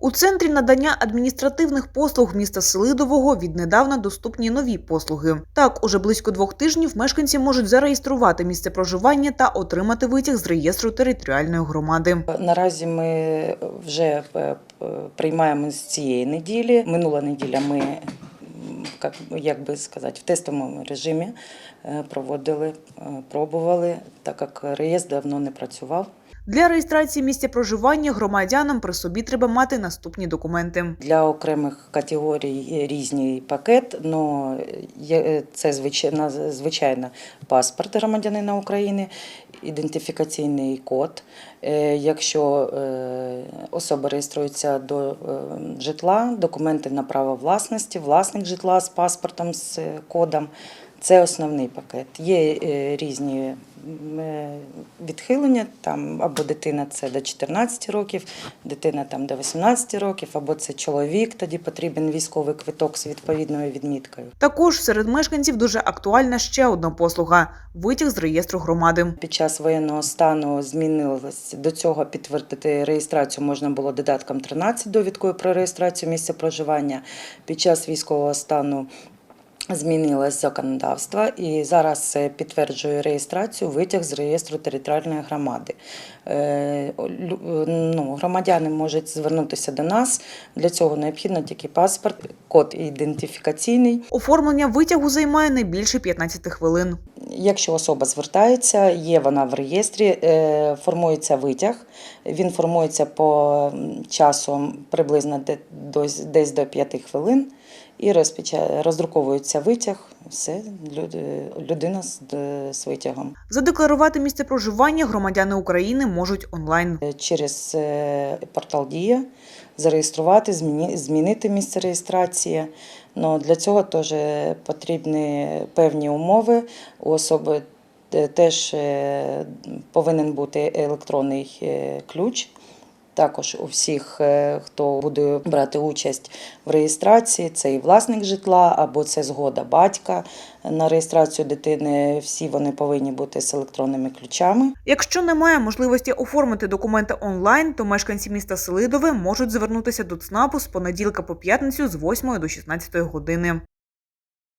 У центрі надання адміністративних послуг міста Селидового віднедавна доступні нові послуги. Так, уже близько двох тижнів мешканці можуть зареєструвати місце проживання та отримати витяг з реєстру територіальної громади. Наразі ми вже е, е, приймаємо з цієї неділі. Минула неділя ми, як, би сказати, в тестовому режимі е, проводили, пробували, так як реєстр давно не працював. Для реєстрації місця проживання громадянам при собі треба мати наступні документи. Для окремих категорій різний пакет, але це звичайно, паспорт громадянина України, ідентифікаційний код. Е, Якщо е, особа реєструється до е, житла, документи на право власності, власник житла з паспортом з кодом. Це основний пакет. Є е, різні е, відхилення, там або дитина це до 14 років, дитина там до 18 років, або це чоловік, тоді потрібен військовий квиток з відповідною відміткою. Також серед мешканців дуже актуальна ще одна послуга витяг з реєстру громади. Під час воєнного стану змінилось до цього підтвердити реєстрацію можна було додатком 13 довідкою про реєстрацію місця проживання. Під час військового стану змінилось законодавство і зараз е, підтверджує реєстрацію витяг з реєстру територіальної громади. Е, Ну, громадяни можуть звернутися до нас. Для цього необхідно тільки паспорт, код ідентифікаційний. Оформлення витягу займає не більше 15 хвилин. Якщо особа звертається, є вона в реєстрі, е, формується витяг. Він формується по часу приблизно десь до 5 хвилин і роздруковується витяг. Все, людина з, витягом. Задекларувати місце проживання громадяни України можуть онлайн. Е, Через е, портал Дія зареєструвати, змінити місце реєстрації. Но для цього теж потрібні певні умови. У особи теж е, повинен бути електронний е, ключ. Також у всіх, е, хто буде брати участь в реєстрації, це і власник житла або це згода батька на реєстрацію дитини. Всі вони повинні бути з електронними ключами. Якщо немає можливості оформити документи онлайн, то мешканці міста Селидове можуть звернутися до ЦНАПу з понеділка по п'ятницю з 8 до 16 години.